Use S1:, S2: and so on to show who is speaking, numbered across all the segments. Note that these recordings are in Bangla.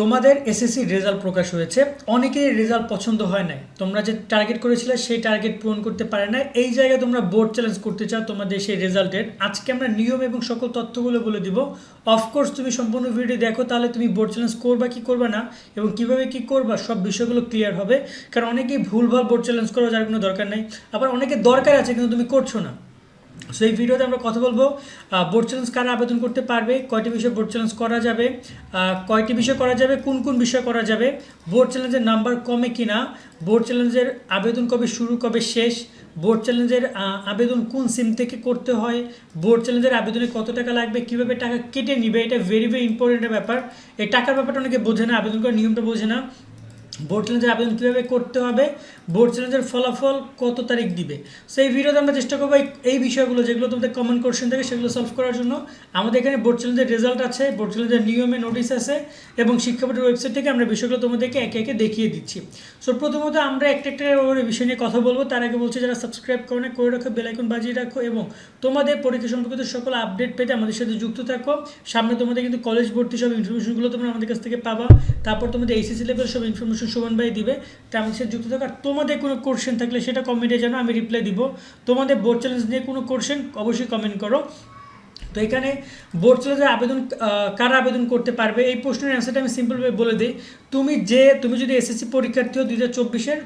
S1: তোমাদের এসএসসি রেজাল্ট প্রকাশ হয়েছে। অনেকেরই রেজাল্ট পছন্দ হয় নাই। তোমরা যে টার্গেট করেছিলে, সেই টার্গেট পূরণ করতে পারে না এই জায়গায় তোমরা বোর্ড চ্যালেঞ্জ করতে চাও, তোমাদের সেই রেজাল্টের আজকে আমরা নিয়ম এবং সকল তথ্যগুলো বলে দিব। অফকোর্স তুমি সম্পূর্ণ ভিডিও দেখো, তাহলে তুমি বোর্ড চ্যালেঞ্জ করবা কি করবে না, এবং কীভাবে কি করবা, সব বিষয়গুলো ক্লিয়ার হবে। কারণ অনেকেই ভুলভাল বোর্ড চ্যালেঞ্জ করো, যার কোনো দরকার নেই। আবার অনেকে দরকার আছে, কিন্তু তুমি করছ না। সো এই ভিডিওতে আমরা কথা বলব বোর্ড চ্যালেঞ্জ কারা আবেদন করতে পারবে, কয়টি বিষয়ে বোর্ড চ্যালেঞ্জ করা যাবে কয়টি বিষয় করা যাবে, কোন কোন বিষয় করা যাবে বোর্ড চ্যালেঞ্জের নাম্বার কমে কিনা বোর্ড চ্যালেঞ্জের আবেদন কবে শুরু, কবে শেষ বোর্ড চ্যালেঞ্জের আবেদন কোন সিম থেকে করতে হয় বোর্ড চ্যালেঞ্জের আবেদনে কত টাকা লাগবে, কীভাবে টাকা কেটে নিবে, এটা ভেরি ভেরি ইম্পর্টেন্ট ব্যাপার। এই টাকার ব্যাপারটা অনেকে বোঝে না, আবেদন করার নিয়মটা বোঝে না। বোর্ড চ্যালেঞ্জের আবেদন কীভাবে করতে হবে? বোর্ড চ্যালেঞ্জের ফলাফল কত তারিখ দিবে? সো এই ভিডিওতে আমরা চেষ্টা করব এই- বিষয়গুলো যেগুলো তোমাদের কমন কোশ্চেন থাকে সেগুলো সলভ করার জন্য। আমাদের এখানে বোর্ড চ্যালেঞ্জের রেজাল্ট আছে বোর্ড চ্যালেঞ্জের নিয়মে নোটিস আছে এবং শিক্ষা বোর্ডের ওয়েবসাইট থেকে আমরা বিষয়গুলো তোমাদেরকে একে একে দেখিয়ে দিচ্ছি। সো প্রথমত আমরা একটা একটা বিষয় নিয়ে কথা বলব। তার আগে বলছি যারা সাবস্ক্রাইব করে না, করে রাখো বেলাইকন বাজিয়ে রাখো এবং তোমাদের পরীক্ষা সম্পর্কিত সকল আপডেট পেতে আমাদের সাথে যুক্ত থাকো। সামনে তোমাদের কিন্তু কলেজ ভর্তি সব ইনফরমেশনগুলো তোমরা আমাদের কাছ থেকে পাবা। তারপর তোমাদের এইচএসসি লেভেল সব ইনফরমেশন সমান ভাই দিবে সাথে যুক্ত থাকো। আর তোমাদের কোনো কোশ্চেন থাকলে সেটা কমেন্টে জানো, আমি রিপ্লাই দিব। তোমাদের বোর্ড চ্যালেঞ্জ নিয়ে কোনো কোশ্চেন অবশ্যই কমেন্ট করো। তো এখানে বোর্ড চ্যালেঞ্জের আবেদন কারা আবেদন করতে পারবে? এই প্রশ্নের অ্যান্সারটা আমি সিম্পলভাবে বলে দিই। তুমি যে, তুমি যদি এসএসসি পরীক্ষার্থী হও দুই হাজার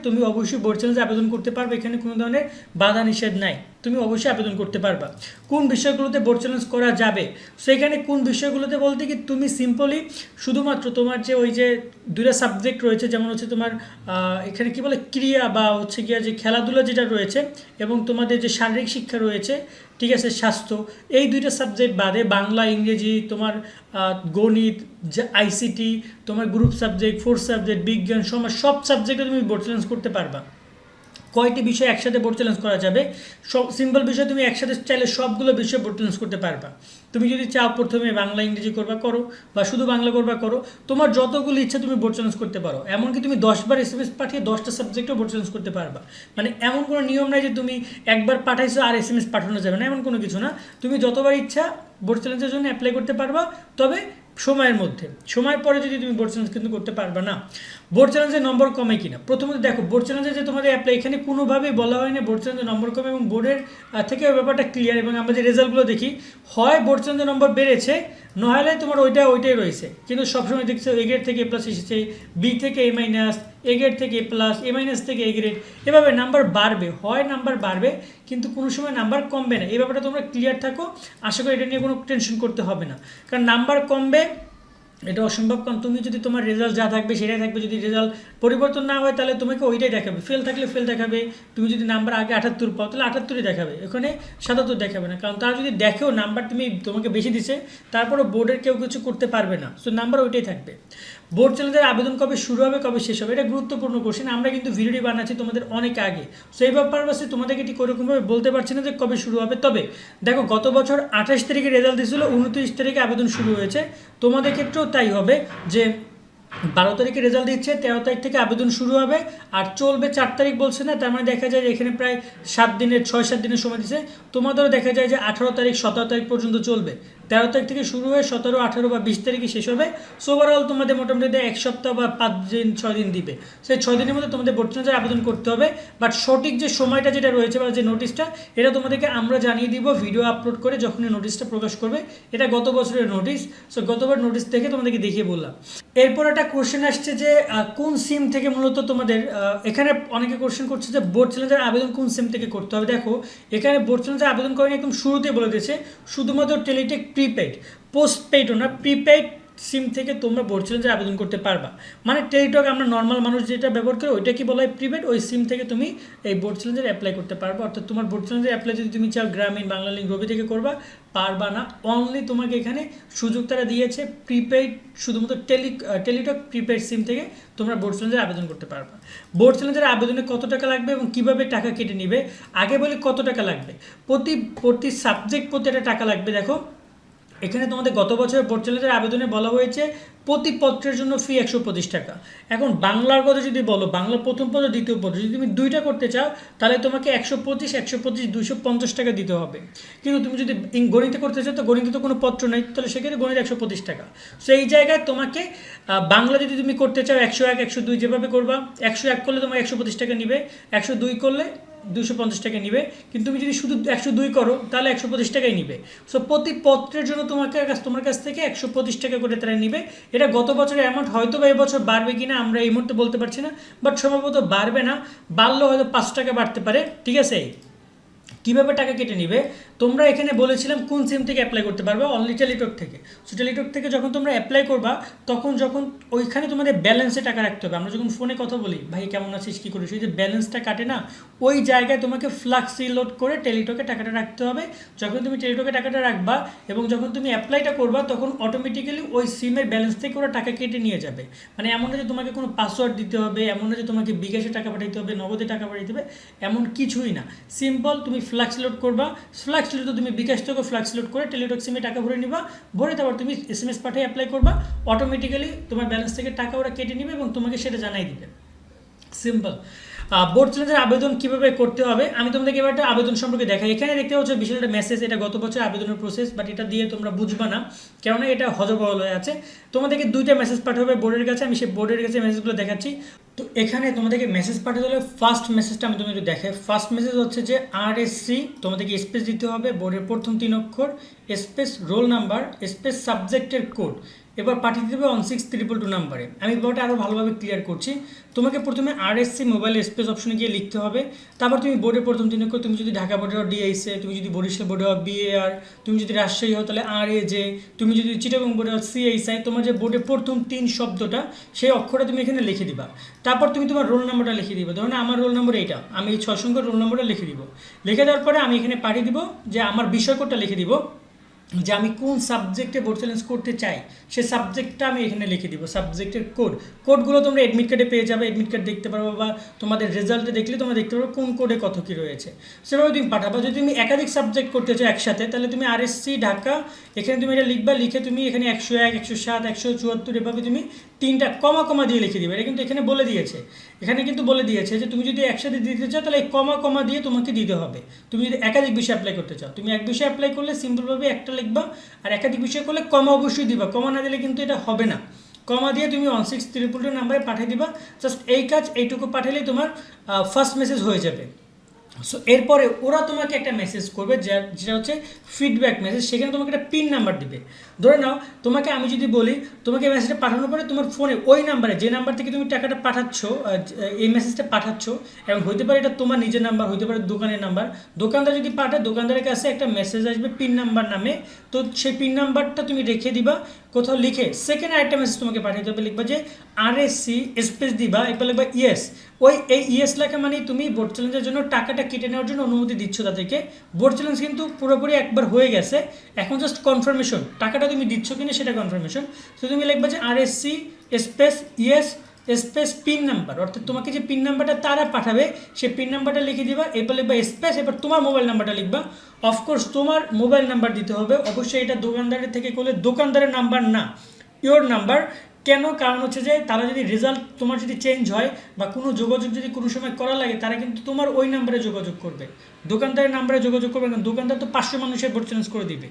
S1: তুমি অবশ্যই বোর্ড চ্যালেঞ্জে আবেদন করতে পারবে। এখানে কোনো ধরনের বাধা নিষেধ নাই। তুমি অবশ্যই আবেদন করতে পারবা। কোন বিষয়গুলোতে বোর্ড চ্যালেঞ্জ করা যাবে? সেখানে কোন বিষয়গুলোতে বলতে কি তুমি সিম্পলি শুধুমাত্র তোমার যে ওই যে দুইটা সাবজেক্ট রয়েছে, যেমন হচ্ছে তোমার এখানে কি বলে ক্রিয়া বা হচ্ছে গিয়া যে খেলাধুলা যেটা রয়েছে এবং তোমাদের যে শারীরিক শিক্ষা রয়েছে, ঠিক আছে, স্বাস্থ্য, এই দুইটা সাবজেক্ট বাদে বাংলা, ইংরেজি, তোমার গণিত আইসিটি তোমার গ্রুপ সাবজেক্ট ফোর্থ সাবজেক্ট বিজ্ঞান, সমাজ, সব সাবজেক্টে তুমি বোর্ড চ্যালেঞ্জ করতে পারবা। কয়টি বিষয় একসাথে বোর্ড চ্যালেঞ্জ করা যাবে? সব সিম্পল বিষয় তুমি একসাথে চাইলে সবগুলো বিষয় বোর্ড চ্যালেঞ্জ করতে পারবা। তুমি যদি চাও প্রথমে বাংলা, ইংরেজি করবা, করো। বা শুধু বাংলা করবা, করো। তোমার যতগুলো ইচ্ছা তুমি বোর্ড চ্যালেঞ্জ করতে পারো। এমনকি তুমি দশবার এস এম এস পাঠিয়ে দশটা সাবজেক্টও বোর্ড চ্যালেঞ্জ করতে পারবা। মানে এমন কোনো নিয়ম নাই যে তুমি একবার পাঠাইছো আর এস এম এস পাঠানো যাবে না, এমন কোনো কিছু না। তুমি যতবার ইচ্ছা বোর্ড চ্যালেঞ্জের জন্য অ্যাপ্লাই করতে পারবা। তবে সময়ের মধ্যে। সময়ের পরে যদি তুমি বোর্ড চ্যালেঞ্জ কিন্তু করতে পারবে না। বোর্ড চ্যালেঞ্জের নম্বর কমে কিনা? প্রথমত দেখো বোর্ড চ্যালেঞ্জে যে তোমাদের অ্যাপ্লাই এখানে কোনোভাবেই বলা হয় না বোর্ড চ্যালেঞ্জের নম্বর কমে এবং বোর্ডের থেকে ওই ব্যাপারটা ক্লিয়ার এবং আমরা যে রেজাল্টগুলো দেখি, হয় বোর্ড চ্যালেঞ্জের নম্বর বেড়েছে নহেলে তোমার ওইটা, ওইটাই রয়েছে। কিন্তু সবসময় দেখছ এ গ্রেড থেকে প্লাস এসেছে বি থেকে এ মাইনাস এ গ্রেড থেকে এ প্লাস এ মাইনাস থেকে এ গ্রেড এভাবে নাম্বার বাড়বে, হয় নাম্বার বাড়বে, কিন্তু কোনো সময় নাম্বার কমবে না। এই ব্যাপারটা তোমরা ক্লিয়ার থাকো, আশা করি এটা নিয়ে কোনো টেনশন করতে হবে না। কারণ নাম্বার কমবে, এটা অসম্ভব, কারণ তুমি যদি তোমার রেজাল্ট যা থাকবে, সেটাই থাকবে। যদি রেজাল্ট পরিবর্তন না হয়, তাহলে তোমাকে ওইটাই দেখাবে। ফেল থাকলে ফেল দেখাবে। তুমি যদি নাম্বার আগে আটাত্তর পাও, তাহলে আটাত্তরই দেখাবে। এখানে সাতাত্তর দেখাবে না। কারণ তারা যদি দেখেও নাম্বার তুমি তোমাকে বেশি দিছে, তারপরও বোর্ডের কেউ কিছু করতে পারবে না। সো নাম্বার ওইটাই থাকবে। বোর্ড চ্যালেঞ্জের আবেদন কবে শুরু হবে, কবে শেষ হবে, এটা গুরুত্বপূর্ণ কোশ্চেন আমরা কিন্তু ভিডিওটি বানাচ্ছি তোমাদের অনেক আগে। সেই ব্যাপার বাসে তোমাদেরকে ঠিক ওরকমভাবে বলতে পারছি না যে কবে শুরু হবে। তবে, দেখো, গত বছর আঠাশ তারিখে রেজাল্ট দিয়েছিল, উনত্রিশ তারিখে আবেদন শুরু হয়েছে। তোমাদের ক্ষেত্রেও তাই হবে যে, বারো তারিখে রেজাল্ট দিচ্ছে, তেরো তারিখ থেকে আবেদন শুরু হবে, আর চলবে চার তারিখ বলছে না, তার মানে দেখা যায় যে এখানে প্রায় সাত দিনের, ছয়, সাত দিনের সময় দিচ্ছে। তোমাদেরও দেখা যায় যে আঠারো তারিখ, সতেরো তারিখ পর্যন্ত চলবে। তেরো তারিখ থেকে শুরু হয়ে সতেরো, আঠারো বা বিশ তারিখে শেষ হবে। সো ওভারঅল তোমাদের মোটামুটি এক সপ্তাহ বা পাঁচ দিন, ছয় দিন দিবে। সেই ছয় দিনের মধ্যে তোমাদের ভর্তি অনুযায়ী আবেদন করতে হবে। বাট সঠিক যে সময়টা যেটা রয়েছে বা যে নোটিশটা এটা তোমাদেরকে আমরা জানিয়ে দিব ভিডিও আপলোড করে যখন এই নোটিশটা প্রকাশ করবে। এটা গত বছরের নোটিশ সো গতবার নোটিশ দেখে তোমাদেরকে দেখিয়ে বললাম। এরপর একটা কোশ্চেন আসছে যে কোন সিম থেকে মূলত তোমাদের এখানে অনেকে কোশ্চেন করছে যে বোর্ড চ্যালেঞ্জের আবেদন কোন সিম থেকে করতে হবে? দেখো, এখানে বোর্ড চ্যালেঞ্জের আবেদন করেনি একদম শুরুতেই বলে দিয়েছে শুধুমাত্র টেলিটেক প্রিপেড পোস্টপেডও না প্রিপেড সিম থেকে তোমরা বোর্ড চ্যালেঞ্জের আবেদন করতে পারবা। মানে টেলিটক আমরা নর্মাল মানুষ যেটা ব্যবহার করি ওইটা কি বলা হয় প্রিপেড ওই সিম থেকে তুমি এই বোর্ড চ্যালেঞ্জের অ্যাপ্লাই করতে পারবা। অর্থাৎ তোমার বোর্ড চ্যালেঞ্জের অ্যাপ্লাই যদি তুমি চাও গ্রামীণ, বাংলা লিঙ্ক রবি থেকে করবা, পারবা না। অনলি তোমাকে এখানে সুযোগ তারা দিয়েছে প্রিপেড শুধুমাত্র টেলি টেলিটক প্রিপেড সিম থেকে তোমরা বোর্ড চ্যালেঞ্জের আবেদন করতে পারবা। বোর্ড চ্যালেঞ্জের আবেদনে কত টাকা লাগবে এবং কীভাবে টাকা কেটে নিবে? আগে বলি কত টাকা লাগবে? প্রতি প্রতি সাবজেক্ট প্রতি একটা টাকা লাগবে, দেখো। এখানে তোমাদের গত বছরের বোর্ড আবেদনে বলা হয়েছে, প্রতি পত্রের জন্য ফি একশো পঁচিশ টাকা। এখন বাংলার কথা যদি বলো বাংলা প্রথম পত্র, দ্বিতীয় পত্র, যদি তুমি দুইটা করতে চাও, তাহলে তোমাকে একশো পঁচিশ একশো পঁচিশ দুশো পঞ্চাশ টাকা দিতে হবে। কিন্তু তুমি যদি গণিতে করতে চাও, তো গণিতে তো কোনো পত্র নেই, তাহলে সেক্ষেত্রে গণিত একশো পঁচিশ টাকা। সো এই জায়গায় তোমাকে বাংলা যদি তুমি করতে চাও, একশো এক, একশো দুই যেভাবে করবা, একশো এক করলে তোমাকে একশো পঁচিশ টাকা নিবে, একশো দুই করলে দুশো পঞ্চাশ টাকায় নিবে। কিন্তু তুমি যদি শুধু একশো দুই করো, তাহলে একশো পঁচিশ টাকায় নিবে। সো প্রতি পত্রের জন্য তোমাকে কাছ তোমার কাছ থেকে একশো পঁচিশ টাকা করে তারা নিবে। এটা গত বছরের অ্যামাউন্ট হয়তো বা এবছর বাড়বে কি না আমরা এই মুহূর্তে বলতে পারছি না বাট সম্ভবত বাড়বে না। বাড়লেও হয়তো পাঁচ টাকা বাড়তে পারে। ঠিক আছে? কীভাবে টাকা কেটে নিবে? তোমরা এখানে বলেছিলাম কোন সিম থেকে অ্যাপ্লাই করতে পারবে? অনলি টেলিটক থেকে। সো টেলিটক থেকে যখন তোমরা অ্যাপ্লাই করবা, তখন যখন ওইখানে তোমাদের ব্যালেন্সে টাকা রাখতে হবে। আমরা যখন ফোনে কথা বলি, ভাই, কেমন আছিস? কী করিস? ওই যে ব্যালেন্সটা কাটে না, ওই জায়গায় তোমাকে ফ্লাক্সি লোড করে টেলিটকে টাকাটা রাখতে হবে। যখন তুমি টেলিটকে টাকাটা রাখবা এবং যখন তুমি অ্যাপ্লাইটা করবা, তখন অটোমেটিক্যালি ওই সিমের ব্যালেন্স থেকে ওরা টাকা কেটে নিয়ে যাবে। মানে এমন না যে তোমাকে কোনো পাসওয়ার্ড দিতে হবে, এমন না যে তোমাকে বিকাশে টাকা পাঠাইতে হবে, নগদে টাকা পাঠাইতে হবে, এমন কিছুই না। সিম্পল তুমি ফ্লাক্স লোড করবা, ফ্লাক্স লোড তুমি বিকাশ থেকে ফ্লাক্স লোড করে টেলিটক সিমে টাকা ভরে নিবা, ভরে তারপর তুমি এস এম এস পাঠিয়ে অ্যাপ্লাই করবা অটোমেটিক্যালি তোমার ব্যালেন্স থেকে টাকা ওরা কেটে নিবে এবং তোমাকে সেটা জানাই দিবে। সিম্পল বোর্ড চ্যালেঞ্জের আবেদন কীভাবে করতে হবে? আমি তোমাদেরকে এবার একটা আবেদন সম্পর্কে দেখাই। এখানে দেখতে পাচ্ছ বিশাল একটা মেসেজ এটা গত বছর আবেদনের প্রসেস বাট এটা দিয়ে তোমরা বুঝবা না, কেননা এটা হজবহল হয়ে আছে। তোমাদেরকে দুইটা মেসেজ পাঠাবে বোর্ডের কাছে, আমি সেই বোর্ডের কাছে মেসেজগুলো দেখাচ্ছি। তো এখানে তোমাদেরকে মেসেজ পাঠাতে হলে ফার্স্ট মেসেজটা আমি তুমি একটু দেখে ফার্স্ট মেসেজ হচ্ছে যে আর এস সি তোমাদেরকে স্পেস দিতে হবে। বোর্ডের প্রথম তিন অক্ষর স্পেস রোল নাম্বার স্পেস সাবজেক্টের কোড এবার পাঠিয়ে দেবে ওয়ান সিক্স ট্রিপল টু নাম্বারে আমি ব্যাপারটা আরও ভালোভাবে ক্লিয়ার করছি। তোমাকে প্রথমে আরএসসি মোবাইল স্পেস অপশনে গিয়ে লিখতে হবে। তারপর তুমি বোর্ডে প্রথম দিন তুমি যদি ঢাকা বোর্ডে হও ডিআইসে তুমি যদি বরিশাল বোর্ডে হও বিএআর তুমি যদি রাজশাহী হও তাহলে আর এ জে তুমি যদি চিটাগং বোর্ডে হও সিএইসআই তোমার যে বোর্ডের প্রথম তিন শব্দটা, সেই অক্ষরটা তুমি এখানে লিখে দিবা। তারপর তুমি তোমার রোল নাম্বারটা লিখে দিবে। ধরুন আমার রোল নাম্বার এইটা, আমি এই ছয় সংখ্যার রোল নাম্বারটা লিখে দিব। লিখে দেওয়ার পরে আমি এখানে পাঠিয়ে দিব যে আমার বিষয় কোডটা লিখে দিব। যে আমি কোন সাবজেক্টে বোর্ড চ্যালেঞ্জ করতে চাই, সে সাবজেক্টটা আমি এখানে লিখে দিব সাবজেক্টের কোড কোডগুলো তোমরা এডমিট কার্ডে পেয়ে যাবে অ্যাডমিট কার্ড দেখতে পারব বা তোমাদের রেজাল্টে দেখলে তোমরা দেখতে পারব কোন কোডে কত কী রয়েছে। সেভাবে তুমি পাঠাবো যদি তুমি একাধিক সাবজেক্ট করতে চাও একসাথে, তাহলে তুমি আরএসসি ঢাকা এখানে তুমি এটা লিখবা, লিখে তুমি এখানে একশো এক, একশো সাত, একশো চুয়াত্তর, এভাবে তুমি তিনটা কমা কমা দিয়ে লিখে দিবে। এটা কিন্তু এখানে বলে দিয়েছে। এখানে কিন্তু বলে দিয়েছে যে তুমি যদি একসাথে দিতে চাও, তাহলে এই কমা কমা দিয়ে তোমাকে দিতে হবে। তুমি যদি একাধিক বিষয়ে অ্যাপ্লাই করতে চাও, তুমি এক বিষয়ে অ্যাপ্লাই করলে সিম্পলভাবে একটা লিখবা আর একাধিক বিষয় করলে কমা অবশ্যই দিবা। কমা না দিলে কিন্তু এটা হবে না। কমা দিয়ে তুমি ওয়ান সিক্স ত্রিপুল টু নাম্বারে পাঠিয়ে দিবা। জাস্ট এই কাজ এইটুকু পাঠালেই তোমার ফার্স্ট মেসেজ হয়ে যাবে। সো এরপরে ওরা তোমাকে একটা মেসেজ করবে যেটা হচ্ছে ফিডব্যাক মেসেজ সেখানে তোমাকে একটা পিন নাম্বার দিবে। ধরে নাও, তোমাকে আমি যদি বলি, তোমাকে মেসেজটা পাঠানোর পরে তোমার ফোনে ওই নাম্বারে যে নাম্বার থেকে তুমি টাকাটা পাঠাচ্ছ এই মেসেজটা পাঠাচ্ছ, এবং হইতে পারে এটা তোমার নিজের নাম্বার হইতে পারে দোকানের নাম্বার দোকানদার যদি পাঠায়, দোকানদারের কাছে একটা মেসেজ আসবে পিন নাম্বার নামে, তো সেই পিন নাম্বারটা তুমি রেখে দিবা, কোথাও লিখে সেকেন্ড আরেকটা মেসেজ তোমাকে পাঠিয়ে দেবে লিখবা যে আর এস সি স্পেস দিবা এরপর লিখবা ইয়েস ওই এই ইয়েস লেখা মানে তুমি বোর্ড চ্যালেঞ্জের জন্য টাকাটা কেটে নেওয়ার জন্য অনুমতি দিচ্ছ তাদেরকে। বোর্ড চ্যালেঞ্জ কিন্তু পুরোপুরি একবার হয়ে গেছে। এখন জাস্ট কনফার্মেশন টাকাটা তুমি দিচ্ছ কি না সেটা কনফার্মেশন তো তুমি লিখবা যে R S C space yes space pin number অর্থাৎ তোমাকে যে পিন নাম্বারটা তারা পাঠাবে, সেই পিন নাম্বারটা লিখে দিবা। এরপর লিখবা স্পেস এবার তোমার মোবাইল নাম্বারটা লিখবা। অফকোর্স তোমার মোবাইল নাম্বার দিতে হবে। অবশ্যই এটা দোকানদারের থেকে করলে দোকানদারের নাম্বার না ইওর নাম্বার কেন? কারণ হচ্ছে যে তারা যদি রেজাল্ট তোমার যদি চেঞ্জ হয় বা কোনো যোগাযোগ যদি কোনো সময় করা লাগে, তারা কিন্তু তোমার ওই নাম্বারে যোগাযোগ করবে। দোকানদারের নাম্বারে যোগাযোগ করবে, কারণ দোকানদার তো পাঁচশো মানুষের ভোট চেঞ্জ করে দিবে।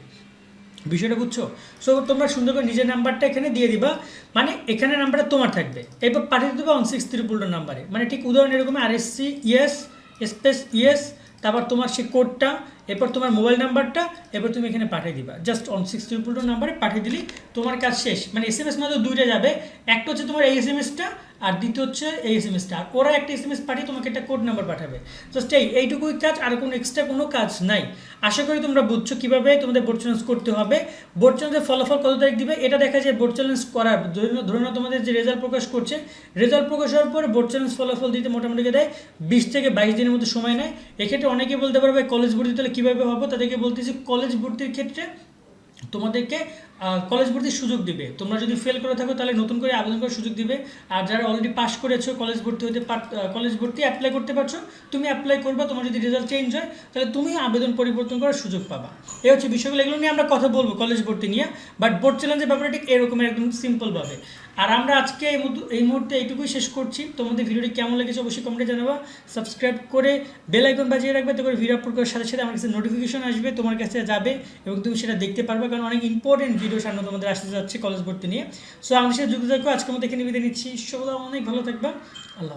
S1: বিষয়টা বুঝছ? সো তোমরা সুন্দর করে নিজের নাম্বারটা এখানে দিয়ে দিবা। মানে এখানে নাম্বারটা তোমার থাকবে। এরপর পাঠিয়ে দেবে ওয়ান সিক্স ত্রিপুল নাম্বারে মানে ঠিক উদাহরণ এরকম R S C yes space yes তারপর তোমার সেই কোডটা এরপর তোমার মোবাইল নাম্বারটা, এরপর তুমি এখানে পাঠিয়ে দিবা। Just one six triple two নাম্বারে পাঠিয়ে দিলি তোমার কাজ শেষ। মানে এস এম এস মাত্র দুইটা যাবে। একটা হচ্ছে তোমার এই এস এম এসটা আর দ্বিতীয় হচ্ছে এই এস এম এসটা আর ওরা একটা এস এম এস পাঠিয়ে তোমাকে একটা কোড নাম্বার পাঠাবে। জাস্ট এই, এইটুকুই কাজ, আর কোনো এক্সট্রা কোনো কাজ নাই। আশা করি তোমরা বুঝছ কীভাবে তোমাদের বোর্ড চ্যালেঞ্জ করতে হবে। বোর্ড চ্যালেঞ্জের ফলাফল কত তারিখ দিবে? এটা দেখা যায় বোর্ড চ্যালেঞ্জ করার। ধরে নাও তোমাদের যে রেজাল্ট প্রকাশ করছে রেজাল্ট প্রকাশ হওয়ার পরে বোর্ড চ্যালেঞ্জ ফলাফল দিতে মোটামুটি দেয় বিশ থেকে বাইশ দিনের মতো সময় নেয়। এক্ষেত্রে অনেকে বলতে পারবে কলেজ ভর্তি তাহলে কীভাবে হব? তাদেরকে বলতেছি কলেজ ভর্তির ক্ষেত্রে তোমাদেরকে কলেজ ভর্তির সুযোগ দিবে। তোমরা যদি ফেল করে থাকো, তাহলে নতুন করে আবেদন করার সুযোগ দিবে। আর যারা অলরেডি পাস করেছ কলেজ ভর্তি হতে কলেজ ভর্তি অ্যাপ্লাই করতে পারছ, তুমি অ্যাপ্লাই করবা, তোমার যদি রেজাল্ট চেঞ্জ হয়, তাহলে তুমি আবেদন পরিবর্তন করার সুযোগ পাবা। এই হচ্ছে বিষয়গুলো, এগুলো নিয়ে আমরা কথা বলব কলেজ ভর্তি নিয়ে। বাট বোর্ড চ্যালেঞ্জের ব্যাপারে ঠিক এরকমের একদম সিম্পলভাবে আর আমরা আজকে এই এই মুহূর্তে এইটুকুই শেষ করছি। তোমাদের ভিডিওটি কেমন লেগেছে অবশ্যই কমেন্টে জানাবা। সাবস্ক্রাইব করে বেল আইকন বাজিয়ে রাখবে তো করে ভিডিও আপলোড করার সাথে সাথে আমার কাছে নোটিফিকেশন আসবে, তোমার কাছে যাবে এবং তুমি সেটা দেখতে পারবে, কারণ অনেক ইম্পর্টেন্ট ভিডিও সামনে তোমাদের আসতে যাচ্ছে কলেজ ভর্তি নিয়ে। সো আমাদের সাথে যুক্ত থাকো আজকে মতো এখানে বিদায় নিচ্ছি। সবাই অনেক ভালো থাকবে। আল্লাহ